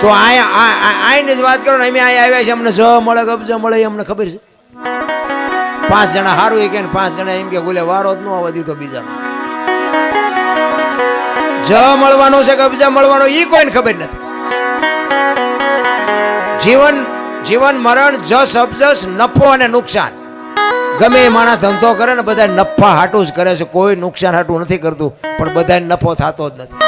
તો આઈને જ વાત કરો ને, અમે અહીંયા આવ્યા છે અમને સ મળે કબજ મળે અમને ખબર છે. પાંચ જણા સારું એ કે પાંચ જણા એમ કે, બોલે, વારો જ ન આવવા દીધો બીજાનો. જ મળવાનો છે કબજા મળવાનો એ કોઈને ખબર નથી. જીવન જીવન મરણ, જસ અબજસ નફો અને નુકસાન. ગમે એ માણસ ધંધો કરે ને બધા નફા હાટું જ કરે છે. કોઈ નુકસાન હાટું નથી કરતું, પણ બધા નફો થતો જ નથી.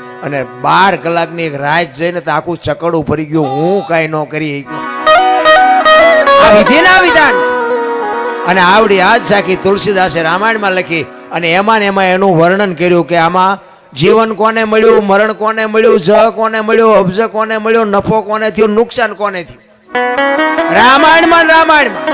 અને બાર કલાકની એક રાત જઈને તો આખું ચકડું ફરી ગયું. હું કાંઈ ન કરી. આ વિધિના વિધાન અને આવડી આજ સાખી તુલસીદાસે રામાયણમાં લખી અને એમાં ને એમાં એનું વર્ણન કર્યું કે આમાં જીવન કોને મળ્યું, મરણ કોને મળ્યું જ કોને મળ્યું, અબજ કોને મળ્યો, નફો કોને થયો, નુકસાન કોને થયું? રામાયણમાં રામાયણમાં.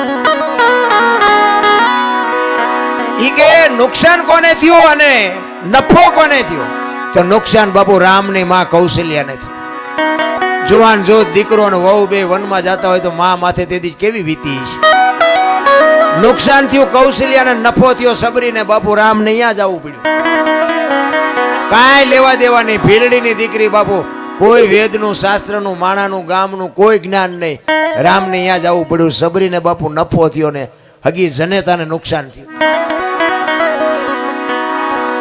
ઈ કે નુકસાન કોને થયું અને નફો કોને થયો? તો નુકસાન બાપુ રામની માં કૌશલ્યાને થયું જુવાન જો દીકરો અને વહુ બે વનમાં જતા હોય તો માં માથે તેથી કેવી વીતી છે નુકસાન થયું કૌશલ્યાને નફો થયો, સબરીને બાપુ રામને અહીંયા જવું પડ્યું. કાંઈ લેવા દેવા નહીં ભીલડીની દીકરી બાપુ, કોઈ વેદનું, શાસ્ત્રનું, માણાનું, ગામનું કોઈ જ્ઞાન નહીં. રામને અહીંયા જવું પડ્યું, સબરીને બાપુ નફો થયો ને હગી જનેતાને નુકસાન થયું.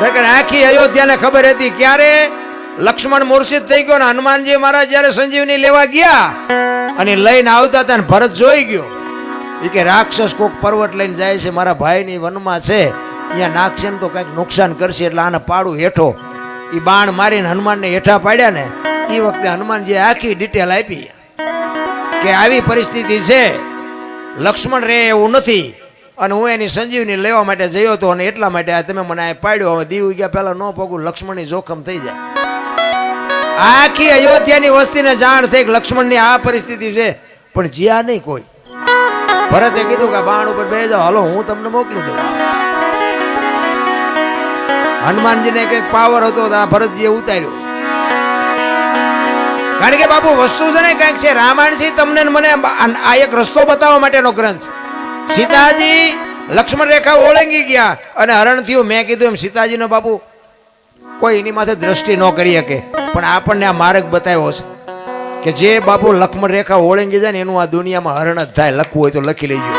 નકર આખી અયોધ્યાને ખબર હતી ક્યારે લક્ષ્મણ મૂર્છિત થઈ ગયો ને હનુમાનજી મહારાજ જ્યારે સંજીવની લેવા ગયા અને લઈને આવતા હતા ભરત જોઈ ગયો. એ કે રાક્ષસ કોક પર્વત લઈને જાય છે, મારા ભાઈની વનમાં છે. અહીંયા નાખશે તો કંઈક નુકસાન કરશે એટલે આને પાડું હેઠો. એ બાણ મારીને હનુમાનને હેઠા પાડ્યા ને એ વખતે હનુમાનજી આખી ડિટેલ આપી. કે આવી પરિસ્થિતિ છે. લક્ષ્મણ રે એવું નથી. અને હું એની સંજીવની લેવા માટે જયો હતો અને એટલા માટે તમે મને આ પાડ્યો. હવે દીવ ગયા પહેલા ન પગું લક્ષ્મણની જોખમ થઈ જાય. આખી અયોધ્યાની વસ્તીને જાણ થઈ કે લક્ષ્મણની આ પરિસ્થિતિ છે, પણ જ્યાં નહીં કોઈ. ભરતે કીધું કે બાણ ઉપર બે જાઓ. હાલો, હું તમને મોકલી દઉં. હનુમાનજીને કંઈક પાવર હતો તો આ ભરતજીએ ઉતાર્યો. કારણ કે બાપુ, વસ્તુ છે ને કંઈક છે. રામાયણ છે તમને મને આ એક રસ્તો બતાવવા માટેનો ગ્રંથ સીતાજી, લક્ષ્મણ રેખા ઓળંગી ગયા અને હરણ થયું મેં કીધું એમ, સીતાજીનો બાપુ, કોઈ એની માથે દ્રષ્ટિ ન કરી શકે, પણ આપણને આ માર્ગ બતાવ્યો છે કે જે બાપુ લક્ષ્મણ રેખા ઓળંગી જાય ને એનું આ દુનિયામાં હરણ જ થાય, લખવું હોય તો લખી લેજો.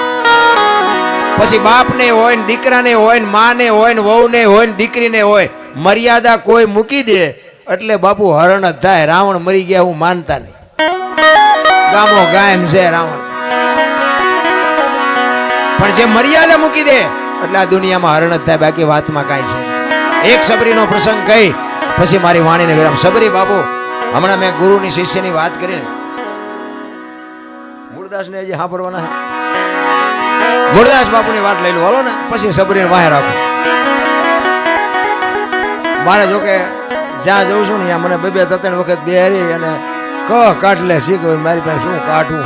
પછી બાપને હોય ને દીકરાને હોય ને માને હોય ને વહુને હોય ને દીકરીને હોય, મર્યાદા કોઈ મૂકી દે, એટલે બાપુ હરણ જ થાય, રાવણ મરી ગયા હું માનતા નહીં. ગામો ગાયમ છે રાવણ. પણ જે મર્યાદા મૂકી દે, એટલે આ દુનિયામાં હરણ જ થાય, બાકી વાતમાં કાંઈ છે એક સબરીનો પ્રસંગ કહી, પછી મારી વાણીને વિરામ. સબરી બાબુ, હમણાં મેં ગુરુની શિષ્યની વાત કરીને મૂળદાસને હજી સાંભળવાના મૂળદાસ બાપુની વાત લઈ લો, હાલો ને. પછી સબરીને વાહે રાખો. મારે જોકે જ્યાં જઉં છું ને મને બે બે, ત્રણ વખત બેહરી અને ક કાઢ લે શીખ મારી પાસે શું કાઢવું?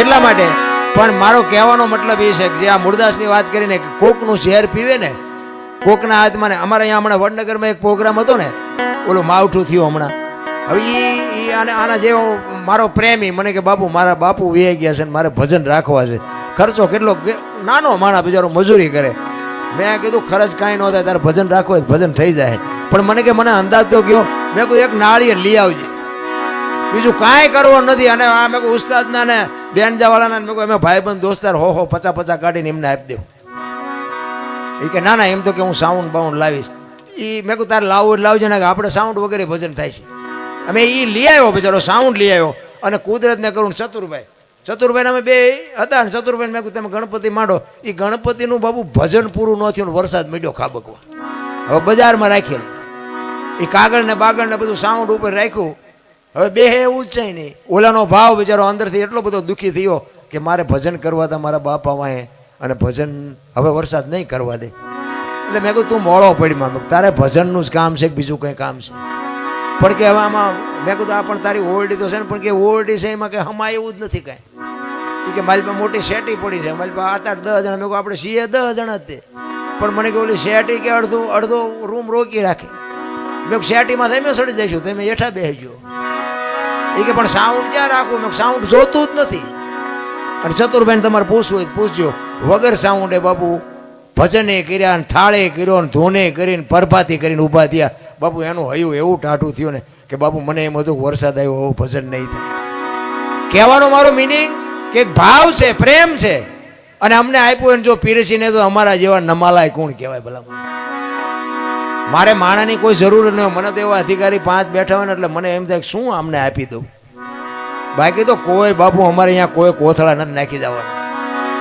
એટલા માટે. પણ મારો કહેવાનો મતલબ એ છે કે જે આ મૂળદાસની વાત કરીને કોકનું ઝેર પીવે ને, કોકના હાથમાં ને, અમારે અહીંયા હમણાં વડનગરમાં એક પ્રોગ્રામ હતો ને, ઓલું માવઠું થયું હમણાં. હવે ઈ આને, આના જેવો મારો પ્રેમી, મને કે બાપુ, મારા બાપુ વ્યાઈ ગયા છે ને મારે ભજન રાખવા છે. ખર્ચો કેટલો નાનો માણા બિચારો મજૂરી કરે. મેં કીધું, ખર્ચ કાંઈ ન થાય, તારે ભજન રાખવું હોય ભજન થઈ જાય. પણ મને કે, મને અંદાજ તો કયો, મેં કોઈ એક નાળીએ લઈ આવજે. બીજું કાંઈ કરવું નથી. અને આ મેં ઉસ્તાદના ને બેનજાવાળાના મેં અમે ભાઈ બંધ દોસ્તાર, હો હો પચા પચા કાઢીને એમને આપી દેવું. એ કે, ના ના, એમ તો કે હું સાઉન્ડ બાઉન્ડ લાવીશ. એ મેં કહું, તારે લાવવું જ લાવજે ને કે આપણે સાઉન્ડ વગેરે ભજન થાય છે. અમે એ લઈ આવ્યો બિચારો સાઉન્ડ લઈ આવ્યો. અને કુદરતને કરું ચતુરભાઈ. ચતુરભાઈ અમે બે હતા ને ચતુરભાઈ મેં કહ્યું તમે ગણપતિ માંડો. એ ગણપતિનું બાબુ ભજન પૂરું ન થયું વરસાદ મળ્યો ખાબકવા. હવે બજારમાં રાખેલું. એ કાગળ ને બાગળ ને બધું સાઉન્ડ ઉપર રાખ્યું. હવે બે એવું જ છે નહીં ઓલાનો ભાવ બિચારો અંદરથી એટલો બધો દુઃખી થયો કે મારે ભજન કરવા હતા મારા બાપા વાંહે અને ભજન હવે વરસાદ નહીં કરવા દે. એટલે મેં કહ્યું તું મોડો પડી માં તારે ભજનનું જ કામ છે કે બીજું કંઈ કામ છે? પણ કે હવે આમાં, મેં કીધું, આ પણ તારી ઓરડી તો છે ને, પણ કે ઓરડી છે એમાં કે હમા એવું જ નથી કાંઈ. એ કે, મારી પાસે મોટી શેટી પડી છે, મારી પાસે આઠ આઠ દસ જણા. મેં કહ્યું આપણે સીએ દસ જણા તે. પણ મને કે ઓલી શેટી કે અડધું, અડધો રૂમ રોકી રાખે. મેં શેટીમાં તમે સડી જઈશું તમે હેઠા બેસજો. એ કે, પણ સાઉન્ડ ક્યાં રાખવું સાઉન્ડ જોતું જ નથી. અને ચતુરભાઈને તમારે પૂછવું હોય પૂછજો, વગર સાઉન્ડે બાપુ ભજને કર્યા ને થાળે કર્યો ને ધોને કરીને પરભાથી કરીને ઊભા થયા. બાપુ, એનું હયું એવું ટાઢું થયું ને કે, બાપુ, મને એમ હતું વરસાદ આવ્યો એવું ભજન નહીં થાય. કહેવાનો મારો મિનિંગ કે ભાવ છે, પ્રેમ છે. અને અમને આપ્યું જો પીરસીને તો અમારા જેવા નમાલાય કોણ કહેવાય ભલા મને મારે માણાની કોઈ જરૂર ન હોય. મને તો એવા અધિકારી પાંચ બેઠા હોય ને એટલે મને એમ થાય શું અમને આપી દઉં? બાકી તો કોઈ બાપુ અમારે અહીંયા કોઈ કોથળા નથી નાખી દેવાના.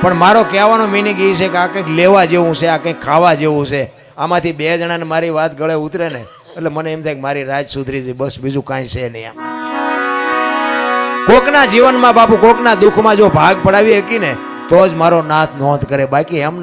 પણ મારો કહેવાનો મિનિંગ એ છે કે આ કંઈક લેવા જેવું છે, આ કંઈક ખાવા જેવું છે. આમાંથી બે જણાને મારી વાત ગળે ઉતરે ને એટલે મને એમ થાય કે મારી રાજ સુધરી છે, બસ બીજું કાંઈ છે નહીં આમાં. કોકના જીવનમાં બાપુ કોકના દુઃખમાં જો ભાગ પડાવી શકી ને તો જ મારો નાથ નોંધ કરે. બાકી એમ